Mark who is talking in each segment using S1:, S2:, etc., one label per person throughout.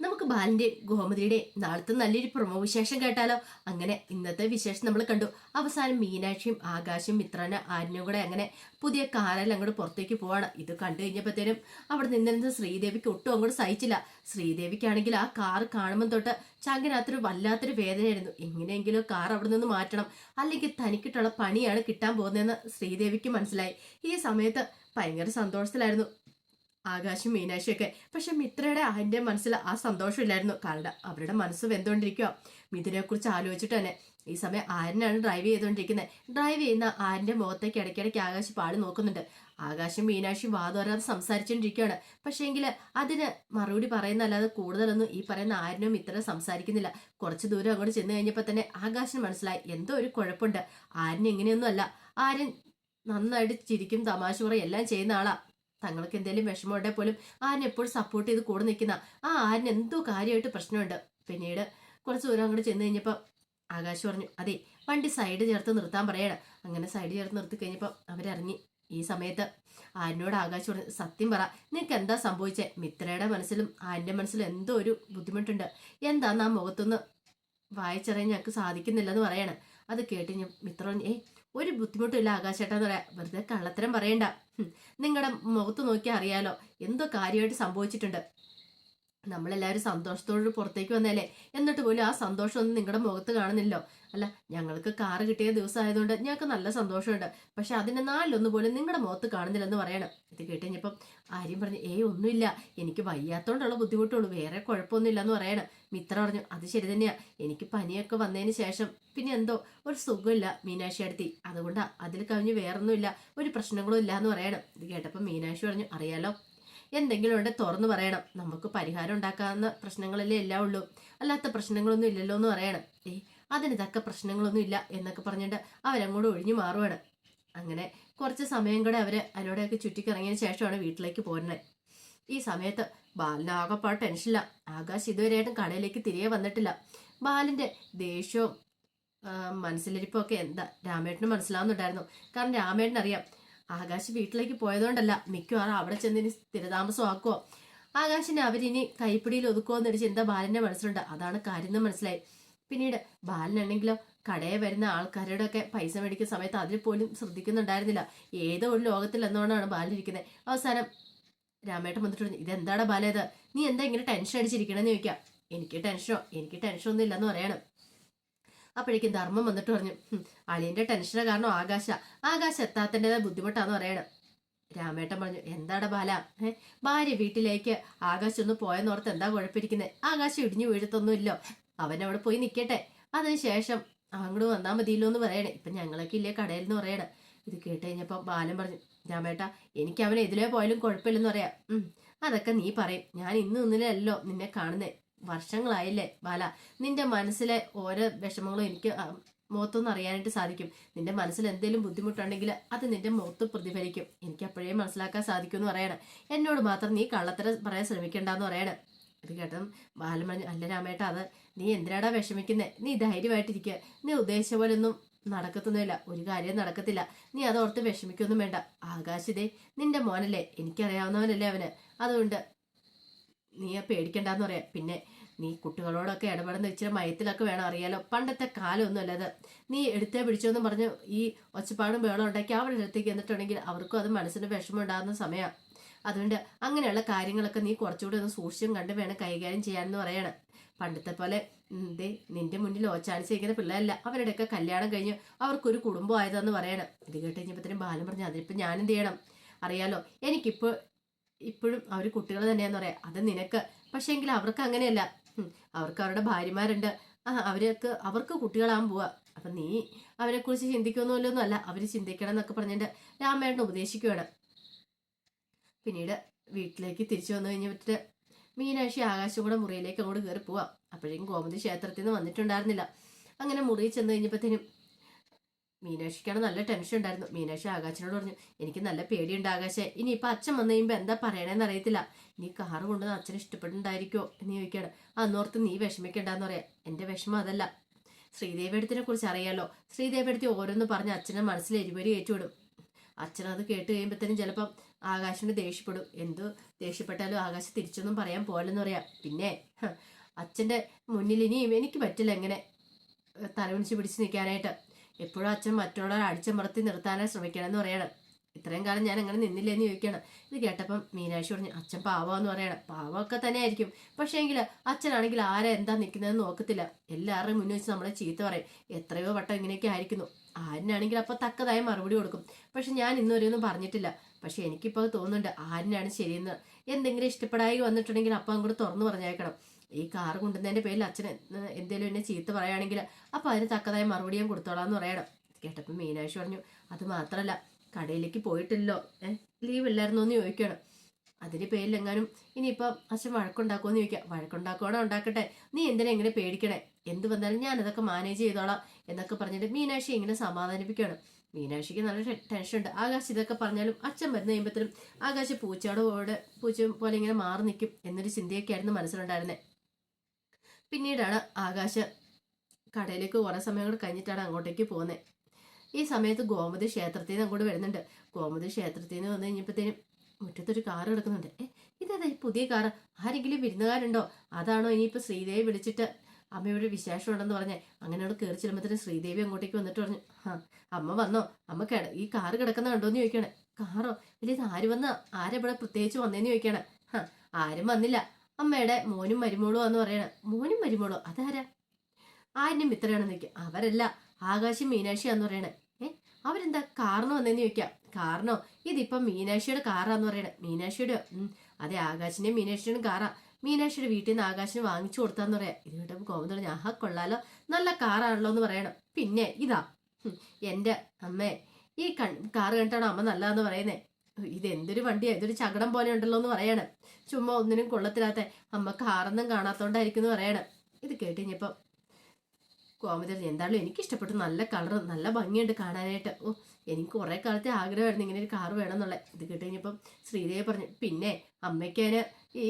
S1: നമുക്ക് ബാലിന്റെ ഗോമതിയുടെ നാളത്തെ നല്ലൊരു പ്രമോ വിശേഷം കേട്ടാലോ? അങ്ങനെ ഇന്നത്തെ വിശേഷം നമ്മൾ കണ്ടു. അവസാനം മീനാക്ഷിയും ആകാശും മിത്രന ആര്യനും കൂടെ അങ്ങനെ പുതിയ കാറിൽ അങ്ങോട്ട് പുറത്തേക്ക് പോവാണ്. ഇത് കണ്ടു കഴിഞ്ഞപ്പോഴത്തേനും അവിടെ നിന്നിരുന്ന ശ്രീദേവിക്ക് ഒട്ടും അങ്ങോട്ട് സഹിച്ചില്ല. ശ്രീദേവിക്കാണെങ്കിൽ ആ കാർ കാണുമ്പോൾ തൊട്ട് ചങ്കിനകത്തൊരു വല്ലാത്തൊരു വേദനയായിരുന്നു. എങ്ങനെയെങ്കിലും കാർ അവിടെ നിന്ന് മാറ്റണം. അല്ലെങ്കിൽ തനിക്കിട്ടുള്ള പണിയാണ് കിട്ടാൻ പോകുന്നതെന്ന് ശ്രീദേവിക്ക് മനസ്സിലായി. ഈ സമയത്ത് ഭയങ്കര സന്തോഷത്തിലായിരുന്നു. ആകാശും മീനാശിയൊക്കെ പക്ഷെ മിത്രയുടെ അതിന്റെ മനസ്സിൽ ആ സന്തോഷമില്ലായിരുന്നു. കാരണം അവരുടെ മനസ്സ് വെന്തുകൊണ്ടിരിക്കുക മിഥുനെ കുറിച്ച് ആലോചിച്ചിട്ട് തന്നെ ഈ സമയം ആരനാണ് ഡ്രൈവ് ചെയ്തുകൊണ്ടിരിക്കുന്നത് ഡ്രൈവ് ചെയ്യുന്ന ആരിന്റെ മുഖത്തേക്ക് ഇടയ്ക്കിടയ്ക്ക് ആകാശ് പാടി നോക്കുന്നുണ്ട്. ആകാശം മീനാക്ഷി വാതോരാതെ സംസാരിച്ചുകൊണ്ടിരിക്കുകയാണ് പക്ഷേങ്കിൽ അതിന് മറുപടി പറയുന്നല്ലാതെ കൂടുതലൊന്നും ഈ പറയുന്ന ആരിനും ഇത്ര സംസാരിക്കുന്നില്ല. കുറച്ച് ദൂരം അങ്ങോട്ട് ചെന്ന് കഴിഞ്ഞപ്പോൾ തന്നെ ആകാശം മനസ്സിലായി എന്തോ ഒരു കുഴപ്പമുണ്ട്. ആരിന് എങ്ങനെയൊന്നും അല്ല ആര്യൻ നന്നായിട്ട് ചിരിക്കും തമാശ പറയും. എല്ലാം ചെയ്യുന്ന ആളാ. തങ്ങൾക്ക് എന്തെങ്കിലും വിഷമമുണ്ടെ പോലും ആരിനെ എപ്പോഴും സപ്പോർട്ട് ചെയ്ത് കൂടെ നിൽക്കുന്ന ആ ആരിന് എന്തോ കാര്യമായിട്ട് പ്രശ്നമുണ്ട്. പിന്നീട് കുറച്ച് ദൂരം അങ്ങോട്ട് ചെന്ന് കഴിഞ്ഞപ്പോൾ ആകാശ് പറഞ്ഞു അതെ വണ്ടി സൈഡ് ചേർത്ത് നിർത്താൻ പറയണം. അങ്ങനെ സൈഡ് ചേർത്ത് നിർത്തി കഴിഞ്ഞപ്പോൾ അവരിറങ്ങി. ഈ സമയത്ത് ആരിനോട് ആകാശ് പറഞ്ഞു സത്യം പറ നിനക്ക് എന്താ സംഭവിച്ചേ? മിത്രയുടെ മനസ്സിലും ആരിന്റെ മനസ്സിലും എന്തോ ഒരു ബുദ്ധിമുട്ടുണ്ട്. എന്താന്ന് ആ മുഖത്തൊന്ന് വായിച്ചറിയാൻ ഞങ്ങൾക്ക് സാധിക്കുന്നില്ലെന്ന് പറയാണ്. അത് കേട്ട് ഞാൻ മിത്ര ഏയ് ഒരു ബുദ്ധിമുട്ടില്ല ആകാശേട്ടാന്ന് പറയാം. വെറുതെ കള്ളത്തരം പറയണ്ട. നിങ്ങളുടെ മുഖത്ത് നോക്കി അറിയാലോ എന്തോ കാര്യമായിട്ട് സംഭവിച്ചിട്ടുണ്ട്. നമ്മളെല്ലാവരും സന്തോഷത്തോട് പുറത്തേക്ക് വന്നാലേ എന്നിട്ട് പോലും ആ സന്തോഷമൊന്നും നിങ്ങളുടെ മുഖത്ത് കാണുന്നില്ലോ അല്ല ഞങ്ങൾക്ക് കാറ് കിട്ടിയ ദിവസം ആയതുകൊണ്ട് ഞങ്ങൾക്ക് നല്ല സന്തോഷമുണ്ട്. പക്ഷെ അതിന്റെ നാലിലൊന്നും പോലും നിങ്ങളുടെ മുഖത്ത് കാണുന്നില്ലെന്ന് പറയണം. ഇത് കേട്ട് കഴിഞ്ഞപ്പം ആര്യം പറഞ്ഞു ഏയ് ഒന്നുമില്ല. എനിക്ക് വയ്യാത്തോണ്ടുള്ള ബുദ്ധിമുട്ടുള്ളൂ വേറെ കുഴപ്പമൊന്നുമില്ല എന്ന് പറയണം. മിത്ര പറഞ്ഞു അത് ശരി തന്നെയാ. എനിക്ക് പനിയൊക്കെ വന്നതിന് ശേഷം പിന്നെ എന്തോ ഒരു സുഖമില്ല മീനാക്ഷി അടുത്തി. അതുകൊണ്ട് അതിൽ കവിഞ്ഞ് വേറൊന്നുമില്ല. ഒരു പ്രശ്നങ്ങളും ഇല്ല എന്ന് പറയണം. ഇത് കേട്ടപ്പോൾ മീനാക്ഷി പറഞ്ഞു അറിയാലോ എന്തെങ്കിലും ഉണ്ടെ തുറന്നു പറയണം. നമുക്ക് പരിഹാരം ഉണ്ടാക്കാവുന്ന പ്രശ്നങ്ങളല്ലേ എല്ലാം ഉള്ളൂ. അല്ലാത്ത പ്രശ്നങ്ങളൊന്നും ഇല്ലല്ലോ എന്ന് പറയണം. ഏ അതിന് തക്ക പ്രശ്നങ്ങളൊന്നും ഇല്ല എന്നൊക്കെ പറഞ്ഞിട്ട് അവരങ്ങോട്ട് ഒഴിഞ്ഞു മാറുവാണ്. അങ്ങനെ കുറച്ച് സമയം കൂടെ അവർ അതിനോടെയൊക്കെ ചുറ്റിക്കിറങ്ങിയതിന് ശേഷമാണ് വീട്ടിലേക്ക് പോരുന്നത് ഈ സമയത്ത് ബാലിന് ആകെപ്പാട് ടെൻഷനില്ല ആകാശ് ഇതുവരെയായിട്ടും കടയിലേക്ക് തിരികെ വന്നിട്ടില്ല. ബാലിന്റെ ദേഷ്യവും മനസ്സിലിരിപ്പൊക്കെ എന്താ രാമേട്ടന് മനസ്സിലാവുന്നുണ്ടായിരുന്നു. കാരണം രാമേട്ടൻ അറിയാം ആകാശ് വീട്ടിലേക്ക് പോയതുകൊണ്ടല്ല. മിക്കവാറും അവിടെ ചെന്ന് ഇനി സ്ഥിരതാമസമാക്കുവോ? ആകാശിനെ അവരിനി കൈപ്പിടിയിൽ ഒതുക്കുമോ എന്നൊരു ചിന്ത ബാലന്റെ മനസ്സിലുണ്ട്. അതാണ് കാര്യം എന്ന് മനസ്സിലായി. പിന്നീട് ബാലനാണെങ്കിലോ കടയിൽ വരുന്ന ആൾക്കാരോടൊക്കെ പൈസ മേടിക്കുന്ന സമയത്ത് അതിൽ പോലും ശ്രദ്ധിക്കുന്നുണ്ടായിരുന്നില്ല. ഏതോ ഒരു ലോകത്തിൽ എന്നോണാണ് ബാലിരിക്കുന്നത് അവസാനം രാമേട്ടൻ വന്നിട്ട് പറഞ്ഞു ഇതെന്താടാ ബാലേത് നീ എന്താ ഇങ്ങനെ ടെൻഷൻ അടിച്ചിരിക്കണമെന്ന് ചോദിക്കാം. എനിക്ക് ടെൻഷനോ എനിക്ക് ടെൻഷനൊന്നും ഇല്ലെന്ന് പറയണം. അപ്പോഴേക്കും ധർമ്മം വന്നിട്ട് പറഞ്ഞു "ഹും, അളിയന്റെ ടെൻഷനെ കാരണം ആകാശ. ആകാശ എത്താത്തതിന്റെതായ ബുദ്ധിമുട്ടാന്ന് പറയണം. രാമേട്ടൻ പറഞ്ഞു എന്താടാ ബാല? ഏ ഭാര്യ വീട്ടിലേക്ക് ആകാശം ഒന്ന് പോയെന്നോർത്ത് എന്താ കുഴപ്പമിരിക്കുന്നത് ആകാശം ഇടിഞ്ഞു വീഴത്തൊന്നുമില്ലോ. അവൻ അവിടെ പോയി നിൽക്കട്ടെ അതിനുശേഷം അങ്ങോട്ട് വന്നാൽ മതിയല്ലോ എന്ന് പറയണേ. ഇപ്പം ഞങ്ങളൊക്കെ ഇല്ലേ കടയിൽ നിന്ന് പറയണേ. ഇത് കേട്ട് കഴിഞ്ഞപ്പോൾ ബാലൻ പറഞ്ഞു രാമേട്ട എനിക്ക് അവനെ എതിലേ പോയാലും കുഴപ്പമില്ലെന്ന് പറയാം. അതൊക്കെ നീ പറയും. ഞാൻ ഇന്ന് ഇന്നലെയല്ലോ നിന്നെ കാണുന്നേ. വർഷങ്ങളായില്ലേ ബാല? നിന്റെ മനസ്സിലെ ഓരോ വിഷമങ്ങളും എനിക്ക് മുഖത്തൊന്ന് അറിയാനായിട്ട് സാധിക്കും. നിന്റെ മനസ്സിൽ എന്തെങ്കിലും ബുദ്ധിമുട്ടുണ്ടെങ്കിൽ അത് നിന്റെ മുഖത്ത് പ്രതിഫലിക്കും. എനിക്ക് അപ്പോഴേ മനസ്സിലാക്കാൻ സാധിക്കും എന്ന് പറയണം. എന്നോട് മാത്രം നീ കള്ളത്തരം പറയാൻ ശ്രമിക്കണ്ടെന്ന് പറയണം. ഇത് കേട്ടതും ബാലൻ പറഞ്ഞു അല്ല രാമേട്ട അത് നീ എന്തിനാടാ വിഷമിക്കുന്നത് നീ ധൈര്യമായിട്ടിരിക്കുക. നീ ഉദ്ദേശിച്ച പോലെ ഒന്നും നടക്കത്തൊന്നുമില്ല. ഒരു കാര്യം നടക്കത്തില്ല. നീ അതോർത്ത് വിഷമിക്കൊന്നും വേണ്ട. ആകാശിതേ നിന്റെ മോനല്ലേ? എനിക്കറിയാവുന്നവനല്ലേ അവന്. അതുകൊണ്ട് നീ പേടിക്കണ്ടെന്ന് പറയാം. പിന്നെ നീ കുട്ടികളോടൊക്കെ ഇടപെടുന്ന ഇച്ചിരി മയത്തിലൊക്കെ വേണം അറിയാലോ. പണ്ടത്തെ കാലമൊന്നും അല്ലത് നീ എടുത്തേ പിടിച്ചോന്നും പറഞ്ഞ് ഈ ഒച്ചപ്പാടും ബേളം ഉണ്ടാക്കി അവരുടെ അടുത്തേക്ക് എന്നിട്ടുണ്ടെങ്കിൽ അവർക്കും അത് മനസ്സിന് വിഷമം ഉണ്ടാകുന്ന സമയമാണ് അതുകൊണ്ട് അങ്ങനെയുള്ള കാര്യങ്ങളൊക്കെ നീ കുറച്ചുകൂടി ഒന്ന് സൂക്ഷിച്ചും കണ്ട് വേണം കൈകാര്യം ചെയ്യാനെന്ന് പറയണം. പണ്ടത്തെ പോലെ ദേ നിന്റെ മുന്നിൽ ഓച്ചാനിച്ചിരിക്കുന്ന പിള്ളേരല്ല. അവരുടെയൊക്കെ കല്യാണം കഴിഞ്ഞ് അവർക്കൊരു കുടുംബം ആയതെന്ന് പറയണം. ഇത് കേട്ട് കഴിഞ്ഞപ്പോഴത്തേനും ബാലം പറഞ്ഞു ഞാൻ എന്ത് ചെയ്യണം? അറിയാലോ എനിക്കിപ്പോൾ ഇപ്പോഴും അവർ കുട്ടികൾ തന്നെയാന്ന് പറയാം അത് നിനക്ക്. പക്ഷേ എങ്കിൽ അവർക്ക് അങ്ങനെയല്ല. അവർക്ക് അവരുടെ ഭാര്യമാരുണ്ട്. ആ അവർക്ക് അവർക്ക് കുട്ടികളാകാൻ പോവാ. അപ്പം നീ അവരെക്കുറിച്ച് കുറിച്ച് ചിന്തിക്കൊന്നുമല്ലൊന്നും അല്ല അവർ ചിന്തിക്കണം എന്നൊക്കെ പറഞ്ഞിട്ട് രാമേട്ടൻ ഉപദേശിക്കുകയാണ് പിന്നീട് വീട്ടിലേക്ക് തിരിച്ചു വന്നു കഴിഞ്ഞിട്ട് മീനാക്ഷി ആകാശം കൂടെ മുറിയിലേക്ക് അങ്ങോട്ട് കയറി പോവാം. അപ്പോഴേക്കും ഗോമതി ക്ഷേത്രത്തിൽ നിന്ന് വന്നിട്ടുണ്ടായിരുന്നില്ല. അങ്ങനെ മുറിയിൽ ചെന്ന് കഴിഞ്ഞപ്പോഴത്തേനും മീനാക്ഷിക്കാണ് നല്ല ടെൻഷൻ ഉണ്ടായിരുന്നു. മീനാക്ഷി ആകാശനോട് പറഞ്ഞു എനിക്ക് നല്ല പേടിയുണ്ട് ആകാശെ ഇനി ഇപ്പൊ അച്ഛൻ വന്നു കഴിയുമ്പോ എന്താ പറയണേന്ന് അറിയത്തില്ല. നീ കാറ് കൊണ്ടുവന്ന് അച്ഛൻ ഇഷ്ടപ്പെട്ടുണ്ടായിരിക്കോ എന്ന് ചോദിക്കാണ് അന്നോർത്ത് നീ വിഷമിക്കണ്ടെന്ന് പറയാം. എന്റെ വിഷമം അതല്ല. ശ്രീദേവിയടത്തിനെ കുറിച്ച് അറിയാലോ. ശ്രീദേവിയടത്തി ഓരോന്ന് പറഞ്ഞ് അച്ഛനെ മനസ്സിൽ എരിപൊരി ഏറ്റുവിടും അച്ഛനത് കേട്ട് കഴിയുമ്പോഴത്തേനും ചിലപ്പം ആകാശിന് ദേഷ്യപ്പെടും. എന്ത് ദേഷ്യപ്പെട്ടാലും ആകാശം തിരിച്ചൊന്നും പറയാൻ പോലെന്ന് പറയാം. പിന്നെ അച്ഛന്റെ മുന്നിൽ ഇനിയും എനിക്ക് പറ്റില്ല എങ്ങനെ തലവിളിച്ച് പിടിച്ച് നിൽക്കാനായിട്ട് എപ്പോഴും അച്ഛൻ മറ്റുള്ളവരെ അടിച്ചമർത്തി നിർത്താനായി ശ്രമിക്കണമെന്ന് പറയണം. ഇത്രയും കാലം ഞാൻ അങ്ങനെ നിന്നില്ല എന്ന് ചോദിക്കണം. ഇത് കേട്ടപ്പം മീനാക്ഷി പറഞ്ഞു അച്ഛൻ പാവമെന്ന് പറയണം. പാവമൊക്കെ തന്നെ ആയിരിക്കും പക്ഷേ എങ്കിൽ അച്ഛനാണെങ്കിൽ ആരെ എന്താ നിൽക്കുന്നതെന്ന് നോക്കത്തില്ല. എല്ലാവരുടെയും മുന്നിൽ വെച്ച് നമ്മളെ ചീത്ത പറയും. എത്രയോ വട്ടം ഇങ്ങനെയൊക്കെ ആയിരിക്കുന്നു. ആരിനാണെങ്കിൽ അപ്പോൾ തക്കതായ മറുപടി കൊടുക്കും. പക്ഷെ ഞാൻ ഇന്നുവരെയൊന്നും പറഞ്ഞിട്ടില്ല. പക്ഷെ എനിക്കിപ്പോൾ തോന്നുന്നുണ്ട്. ആരിനാണ് ശരിയെന്ന്. എന്തെങ്കിലും ഇഷ്ടപ്പെടായി വന്നിട്ടുണ്ടെങ്കിൽ അപ്പം അങ്ങോട്ട് തുറന്നു പറഞ്ഞേക്കണം ഈ കാർ കൊണ്ടുവന്നതിന്റെ പേരിൽ അച്ഛൻ എന്തേലും എന്നെ ചീത്ത പറയുകയാണെങ്കിൽ അപ്പോൾ അതിന് തക്കതായ മറുപടി ഞാൻ കൊടുത്തോളാം എന്ന് പറയണം കേട്ടപ്പോൾ മീനാക്ഷി പറഞ്ഞു അത് മാത്രമല്ല കടയിലേക്ക് പോയിട്ടില്ലോ ഏഹ് ലീവ് ഇല്ലായിരുന്നോ എന്ന് ചോദിക്കണം അതിന് പേരിലെങ്ങാനും ഇനിയിപ്പം അച്ഛൻ വഴക്കുണ്ടാക്കുമെന്ന് ചോദിക്കാം. വഴക്കുണ്ടാക്കുവാണോ ഉണ്ടാക്കട്ടെ? നീ എന്തിനാ എങ്ങനെ പേടിക്കണേ? എന്ത് വന്നാലും ഞാൻ അതൊക്കെ മാനേജ് ചെയ്തോളാം എന്നൊക്കെ പറഞ്ഞിട്ട് മീനാക്ഷി ഇങ്ങനെ സമാധാനിപ്പിക്കുകയാണ്. മീനാക്ഷിക്ക് നല്ല ടെൻഷൻ ഉണ്ട്. ആകാശ് ഇതൊക്കെ പറഞ്ഞാലും അച്ഛൻ വരുന്ന കഴിയുമ്പോഴത്തേനും ആകാശ് പൂച്ചയോട് പൂച്ച പോലെ ഇങ്ങനെ മാറി നിൽക്കും എന്നൊരു ചിന്തയൊക്കെ ആയിരുന്നു പിന്നീടാണ് ആകാശ് കടയിലേക്ക് കുറേ സമയം കൂടെ കഴിഞ്ഞിട്ടാണ് അങ്ങോട്ടേക്ക് പോകുന്നത് ഈ സമയത്ത് ഗോമതി ക്ഷേത്രത്തിൽ നിന്ന് അങ്ങോട്ട് വരുന്നുണ്ട്. ഗോമതി ക്ഷേത്രത്തിൽ നിന്ന് വന്നു കഴിഞ്ഞപ്പോഴത്തേനും മുറ്റത്തൊരു കാർ കിടക്കുന്നുണ്ട്. ഏ ഇതേതാ പുതിയ കാർ? ആരെങ്കിലും വിരുന്നുകാരുണ്ടോ? അതാണോ ഇനിയിപ്പോൾ ശ്രീദേവി വിളിച്ചിട്ട് അമ്മയുടെ വിശേഷം ഉണ്ടെന്ന് പറഞ്ഞേ. അങ്ങനെ അവിടെ കയറി ചെല്ലുമ്പോഴത്തേനും ശ്രീദേവി അങ്ങോട്ടേക്ക് വന്നിട്ട് പറഞ്ഞു ആ അമ്മ വന്നോ? അമ്മ കിട ഈ കാർ കിടക്കുന്ന കണ്ടോന്ന് ചോദിക്കണേ കാറോ? ഇല്ല ഇത് ആര് വന്ന? ആരെവിടെ പ്രത്യേകിച്ച് വന്നേന്ന് ചോദിക്കണേ ആ ആരും വന്നില്ല. അമ്മയുടെ മോനും മരുമോളും എന്ന് പറയണ. മോനും മരുമോളോ അതാരാ? ആരും മിത്രയാണെന്ന് വെക്കുക അവരല്ല ആകാശം മീനാക്ഷിയാന്ന് പറയണേ. ഏ? അവരെന്താ? കാറിന് എന്നു ചോദിക്കാം. കാറിനോ? ഇതിപ്പം മീനാക്ഷിയുടെ കാറാന്ന് പറയണേ. മീനാക്ഷിയുടെ അതെ ആകാശിന്റെയും മീനാക്ഷിയുടെയും കാറാ. മീനാക്ഷിയുടെ വീട്ടിൽ നിന്ന് ആകാശിന് വാങ്ങിച്ചു കൊടുത്താന്ന് പറയാം. ഇത് കേട്ടപ്പോൾ കോമതി പറഞ്ഞു ആഹാ കൊള്ളാലോ. നല്ല കാറാണല്ലോ എന്ന് പറയണം. പിന്നെ ഇതാ എന്റെ അമ്മേ ഈ കൺ കാറ് കണ്ടിട്ടാണ് അമ്മ നല്ലതെന്ന് പറയുന്നേ? ഇത് എന്തൊരു വണ്ടിയാ? ഇതൊരു ചകടം പോലെ ഉണ്ടല്ലോ എന്ന് പറയണം. ചുമ്മാ ഒന്നിനും കൊള്ളത്തില്ലാത്ത അമ്മ കാറൊന്നും കാണാത്തോണ്ടായിരിക്കും എന്ന് പറയണം. ഇത് കേട്ട് കഴിഞ്ഞപ്പം കോമതി എന്തായാലും എനിക്ക് ഇഷ്ടപ്പെട്ടു നല്ല കളർ നല്ല ഭംഗിയുണ്ട് കാണാനായിട്ട്. ഓ എനിക്ക് കുറേ കാലത്തെ ആഗ്രഹമായിരുന്നു ഇങ്ങനെ ഒരു കാർ വേണമെന്നുള്ളത്. ഇത് കേട്ട് കഴിഞ്ഞപ്പം ശ്രീദേവി പറഞ്ഞു പിന്നെ അമ്മയ്ക്കതിന് ഈ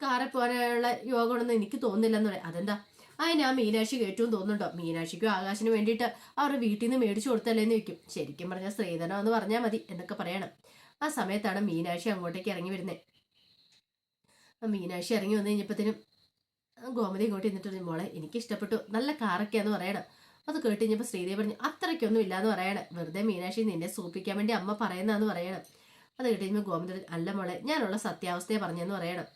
S1: കാറിൽ പോകാനുള്ള യോഗമാണെന്ന് എനിക്ക് തോന്നുന്നില്ല പറയാം അതെന്താ? അതിന് ആ മീനാക്ഷി കേട്ടും തോന്നുന്നുണ്ടോ? മീനാക്ഷിക്കും ആകാശിനും വേണ്ടിയിട്ട് അവരുടെ വീട്ടിൽ നിന്ന് മേടിച്ചു കൊടുത്തല്ലേന്ന് വെക്കും ശരിക്കും പറഞ്ഞാൽ സ്ത്രീധനം എന്ന് പറഞ്ഞാൽ മതി എന്നൊക്കെ പറയണം. ആ സമയത്താണ് മീനാക്ഷി അങ്ങോട്ടേക്ക് ഇറങ്ങി വരുന്നത് മീനാക്ഷി ഇറങ്ങി വന്നു കഴിഞ്ഞപ്പോഴത്തേനും ഗോമതി ഇങ്ങോട്ട് പറഞ്ഞു, മോളെ എനിക്ക് ഇഷ്ടപ്പെട്ടു. നല്ല കാറൊക്കെയാന്ന് പറയണം. അത് കേട്ട് കഴിഞ്ഞപ്പോൾ ശ്രീദേവി പറഞ്ഞു അത്രയ്ക്കൊന്നും ഇല്ലാന്ന് പറയണം. വെറുതെ മീനാക്ഷി നിന്നെ സൂപ്പിക്കാൻ വേണ്ടി അമ്മ പറയുന്നതെന്ന് പറയണം. അത് കേട്ട് കഴിഞ്ഞപ്പോൾ ഗോമതി അല്ല മോളെ ഞാനുള്ള സത്യാവസ്ഥയെ പറഞ്ഞെന്ന് പറയണം.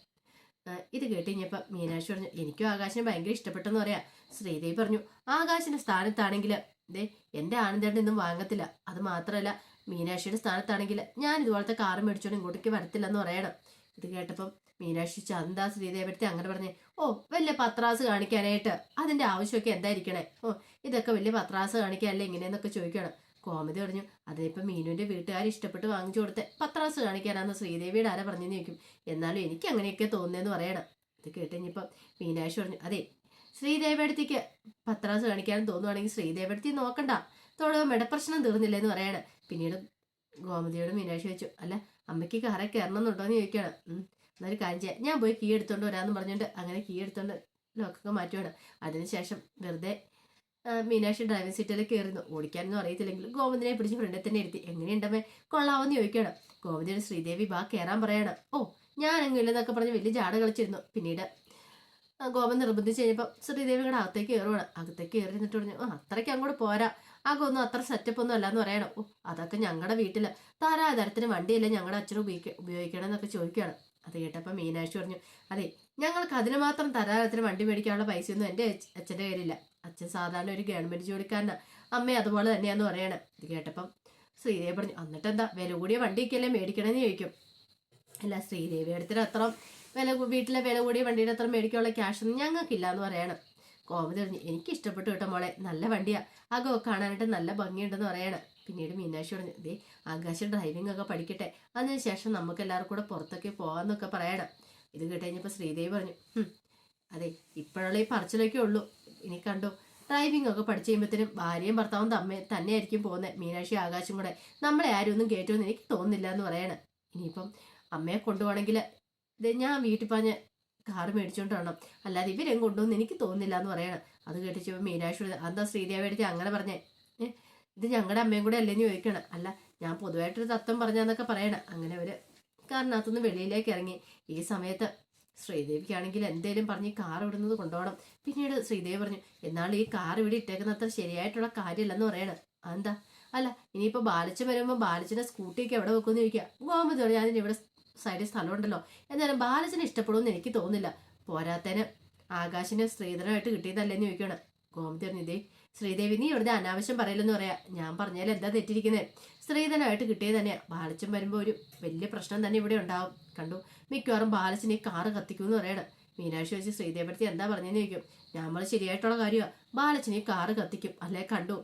S1: ഇത് കേട്ട് കഴിഞ്ഞപ്പോൾ മീനാക്ഷി പറഞ്ഞു എനിക്കും ആകാശിനെ ഭയങ്കര ഇഷ്ടപ്പെട്ടെന്ന് പറയാം. ശ്രീദേവി പറഞ്ഞു ആകാശിന്റെ സ്ഥാനത്താണെങ്കിൽ ദേ എന്റെ ആനന്ദേട്ടൻ ഇന്നും വാങ്ങത്തില്ല. അത് മാത്രമല്ല മീനാക്ഷിയുടെ സ്ഥാനത്താണെങ്കിൽ ഞാൻ ഇതുപോലത്തെ കാറ് മേടിച്ചോണ്ട് ഇങ്ങോട്ടേക്ക് വരത്തില്ലെന്ന് പറയണം. ഇത് കേട്ടപ്പം മീനാക്ഷി ചന്ത ശ്രീദേവത്തെ അങ്ങനെ പറഞ്ഞേ ഓ വലിയ പത്രാസ് കാണിക്കാനായിട്ട് അതിന്റെ ആവശ്യമൊക്കെ എന്തായിരിക്കണേ? ഓ ഇതൊക്കെ വലിയ പത്രാസ് കാണിക്കാനല്ലേ ഇങ്ങനെയെന്നൊക്കെ ചോദിക്കണം കോമതി പറഞ്ഞു അതിനിപ്പോൾ മീനുവിന്റെ വീട്ടുകാർ ഇഷ്ടപ്പെട്ട് വാങ്ങിച്ചു കൊടുത്തെ. പത്രാസ് കാണിക്കാനാന്ന് ശ്രീദേവിയുടെ ആരാ പറഞ്ഞെന്ന് ചോദിക്കും. എന്നാലും എനിക്ക് അങ്ങനെയൊക്കെ തോന്നുന്നതെന്ന് പറയണം. ഇത് കേട്ട് കഴിഞ്ഞപ്പം മീനാക്ഷി പറഞ്ഞു അതെ ശ്രീദേവിയടുത്തേക്ക് പത്രാസ് കാണിക്കാനും തോന്നുവാണെങ്കിൽ ശ്രീദേവിയടുത്തി നോക്കണ്ട. തോടെ മെടപ്രശ്നം തീർന്നില്ലെന്ന് പറയണം. പിന്നീട് ഗോമതിയോട് മീനാക്ഷി വെച്ചു അല്ല അമ്മയ്ക്ക് കാറെ കയറണമെന്നുണ്ടോ എന്ന് ചോദിക്കണം എന്നൊരു കാര്യം ചെയ്യാം. ഞാൻ പോയി കീ എടുത്തോണ്ട് വരാമെന്ന് പറഞ്ഞുകൊണ്ട് അങ്ങനെ കീ എടുത്തോണ്ട് ലോക്കൊക്കെ മാറ്റുവാണ്. അതിനുശേഷം വെറുതെ മീനാക്ഷി ഡ്രൈവിംഗ് സീറ്റിൽ കയറുന്നു ഓടിക്കാനൊന്നും അറിയത്തില്ലെങ്കിലും ഗോവിന്ദനെ പിടിച്ച് ഫ്രണ്ടിൽ തന്നെ ഇരുത്തി. എങ്ങനെയുണ്ടമ്മേ? കൊള്ളാവെന്ന് ചോദിക്കണം ഗോവിന്ദന് ശ്രീദേവി ബാ കയറാൻ പറയണം. ഓ ഞാൻ എങ്ങനെയെന്നൊക്കെ പറഞ്ഞ് വലിയ ജാട കളിച്ചിരുന്നു. പിന്നീട് ഗോപൻ നിർബന്ധിച്ച് കഴിഞ്ഞപ്പോൾ ശ്രീദേവി കൂടെ അകത്തേക്ക് കയറുവാണ് അകത്തേക്ക് കയറി നിന്നിട്ട് പറഞ്ഞു ആ അത്രയ്ക്ക് അങ്ങോട്ട് പോരാ. ആകൊന്നും അത്ര സെറ്റപ്പ് ഒന്നും അല്ലാന്ന് പറയണം. ഓ അതൊക്കെ ഞങ്ങളുടെ വീട്ടിൽ താരാതരത്തിന് വണ്ടിയല്ലേ ഞങ്ങളുടെ അച്ഛനും ഉപയോഗിക്ക ഉപയോഗിക്കണം എന്നൊക്കെ ചോദിക്കുകയാണ്. അത് കേട്ടപ്പോൾ മീനാക്ഷി പറഞ്ഞു അതെ ഞങ്ങൾക്ക് അതിന് മാത്രം തരാതരത്തിന് വണ്ടി മേടിക്കാനുള്ള പൈസയൊന്നും എന്റെ അച്ഛ- അച്ഛന്റെ കയ്യിലില്ല. അച്ഛൻ സാധാരണ ഒരു ഗവൺമെന്റ് ജോലിക്കാരനാണ് അമ്മ അതുപോലെ തന്നെയാന്ന് പറയണേ. ഇത് കേട്ടപ്പം ശ്രീദേവി പറഞ്ഞു എന്നിട്ട് എന്താ വില കൂടിയ വണ്ടിയൊക്കെയല്ലേ മേടിക്കണമെന്ന് ചോദിക്കും. അല്ല ശ്രീദേവി അടുത്തിന് അത്ര വില വീട്ടിലെ വില കൂടിയ വണ്ടിയുടെ അത്ര മേടിക്കാനുള്ള ക്യാഷൊന്നും ഞങ്ങൾക്കില്ല എന്ന് പറയണം. കോമതി പറഞ്ഞു എനിക്ക് ഇഷ്ടപ്പെട്ടു കേട്ടോ മോളെ നല്ല വണ്ടിയാ. അകോ കാണാനായിട്ട് നല്ല ഭംഗിയുണ്ടെന്ന് പറയണം. പിന്നീട് മീനാക്ഷി പറഞ്ഞു ദേ ആകാശം ഡ്രൈവിംഗ് ഒക്കെ പഠിക്കട്ടെ. അതിനുശേഷം നമുക്ക് എല്ലാവർക്കും കൂടെ പുറത്തൊക്കെ പോകാമെന്നൊക്കെ പറയണം. ഇത് കേട്ടുകഴിഞ്ഞപ്പോൾ ശ്രീദേവി പറഞ്ഞു "ഹും, അതെ ഇപ്പോഴുള്ള ഈ പറച്ചിലൊക്കെ ഉള്ളൂ. ഇനി കണ്ടു ഡ്രൈവിംഗ് ഒക്കെ പഠിച്ചു കഴിയുമ്പോഴത്തേനും ഭാര്യയും ഭർത്താവും തമ്മ തന്നെയായിരിക്കും പോകുന്നത് മീനാക്ഷി ആകാശം കൂടെ നമ്മളെ ആരും ഒന്നും കേട്ടുമെന്ന് എനിക്ക് തോന്നുന്നില്ല എന്ന് പറയണം. ഇനിയിപ്പം അമ്മയെ കൊണ്ടുപോകണമെങ്കിൽ ഇത് ഞാൻ വീട്ടിൽ പറഞ്ഞ് കാറ് മേടിച്ചോണ്ടാണ് അല്ലാതെ ഇവരെയും കൊണ്ടുവന്ന് എനിക്ക് തോന്നുന്നില്ല എന്ന് പറയണം. അത് കേട്ടിച്ചപ്പോൾ മീനാക്ഷി എന്താ ശ്രീദേവിയുടെ അങ്ങനെ പറഞ്ഞേ? ഇത് ഞങ്ങളുടെ അമ്മയും കൂടെ അല്ലേന്ന് ചോദിക്കണം. അല്ല ഞാൻ പൊതുവായിട്ടൊരു തത്വം പറഞ്ഞാന്നൊക്കെ പറയണം. അങ്ങനെ അവർ കാറിനകത്തുനിന്ന് വെളിയിലേക്ക് ഇറങ്ങി. ഈ സമയത്ത് ശ്രീദേവിക്കാണെങ്കിൽ എന്തേലും പറഞ്ഞ് കാർ ഇടുന്നത് കൊണ്ടുപോകണം പിന്നീട് ശ്രീദേവി പറഞ്ഞു എന്നാൽ ഈ കാർ ഇവിടെ ഇട്ടേക്കുന്ന അത്ര ശരിയായിട്ടുള്ള കാര്യമല്ലെന്ന് പറയണം. അതെന്താ? അല്ല ഇനിയിപ്പോൾ ബാലച്ചൻ വരുമ്പോൾ ബാലച്ചന്റെ സ്കൂട്ടിയൊക്കെ എവിടെ വെക്കുമെന്ന് ചോദിക്കുക ഗോമതി പറഞ്ഞു ഞാൻ ഇവിടെ സൈഡിൽ സ്ഥലമുണ്ടല്ലോ. എന്നാലും ബാലച്ചന് ഇഷ്ടപ്പെടുമെന്ന് എനിക്ക് തോന്നുന്നില്ല. പോരാത്തേന് ആകാശിന് സ്ത്രീധനമായിട്ട് കിട്ടിയതല്ലേന്ന് ചോദിക്കണം. ഗോമതി പറഞ്ഞു ഇതേ ശ്രീദേവി നീ ഇവിടുത്തെ അനാവശ്യം പറയില്ലെന്ന് പറയാ. ഞാൻ പറഞ്ഞാൽ എന്താ തെറ്റിരിക്കുന്നത് സ്ത്രീധനമായിട്ട് കിട്ടിയത് തന്നെയാ. ബാലച്ചൻ വരുമ്പോൾ ഒരു വലിയ പ്രശ്നം തന്നെ ഇവിടെ ഉണ്ടാവും. കണ്ടു. മിക്കവാറും ബാലച്ചൻ കാറ് കത്തിക്കുമെന്ന് പറയണം. മീനാക്ഷി വെച്ച് ശ്രീദേവിടുത്തി എന്താ പറഞ്ഞെന്ന് ചോദിക്കും. നമ്മൾ ശരിയായിട്ടുള്ള കാര്യമാണ് ബാലച്ചൻ കാറ് കത്തിക്കും. അല്ലേ കണ്ടു.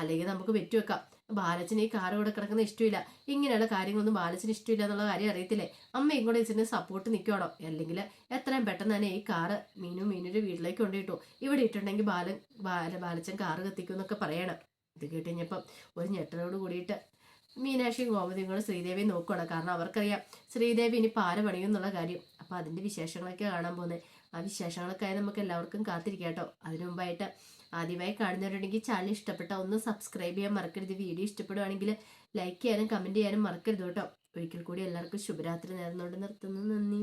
S1: അല്ലെങ്കിൽ നമുക്ക് വെറ്റുവെക്കാം ബാലച്ചന് ഈ കാറ് കൂടെ കിടക്കുന്ന ഇഷ്ടമില്ല. ഇങ്ങനെയുള്ള കാര്യങ്ങളൊന്നും ബാലച്ചന് ഇഷ്ടമില്ല എന്നുള്ള കാര്യം അറിയത്തില്ലേ? അമ്മ ഇങ്ങോട്ട് ഇതിന് സപ്പോർട്ട് നിൽക്കണോ അല്ലെങ്കിൽ എത്രയും പെട്ടെന്ന് തന്നെ ഈ കാറ് മീനു മീനൊരു വീട്ടിലേക്ക് കൊണ്ടുപോയിട്ടു ഇവിടെ ഇട്ടുണ്ടെങ്കിൽ ബാലൻ ബാല ബാലച്ചൻ കാറ് കത്തിക്കും എന്നൊക്കെ പറയണം. ഇത് കഴിഞ്ഞപ്പം ഒരു ഞെട്ടനോട് കൂടിയിട്ട് മീനാക്ഷിയും ഗോമതിയും കൂടെ ശ്രീദേവിയെ നോക്കുകയാണ് കാരണം അവർക്കറിയാം ശ്രീദേവി ഇനി പാര പണിയും എന്നുള്ള കാര്യം. അപ്പോൾ അതിന്റെ വിശേഷങ്ങളൊക്കെ കാണാൻ പോകുന്നത്. ആ വിശേഷങ്ങളൊക്കെ ആയി നമുക്ക് എല്ലാവർക്കും കാത്തിരിക്കാം കേട്ടോ. അതിനു മുമ്പായിട്ട് ആദ്യമായി കാണുന്നവരുണ്ടെങ്കിൽ ചാനൽ ഇഷ്ടപ്പെട്ട ഒന്ന് സബ്സ്ക്രൈബ് ചെയ്യാൻ മറക്കരുത്. വീഡിയോ ഇഷ്ടപ്പെടുവാണെങ്കിൽ ലൈക്ക് ചെയ്യാനും കമന്റ് ചെയ്യാനും മറക്കരുത് കേട്ടോ. ഒരിക്കൽ കൂടി എല്ലാവർക്കും ശുഭരാത്രി നേർന്നുകൊണ്ട് നിർത്തുന്നു. നന്ദി.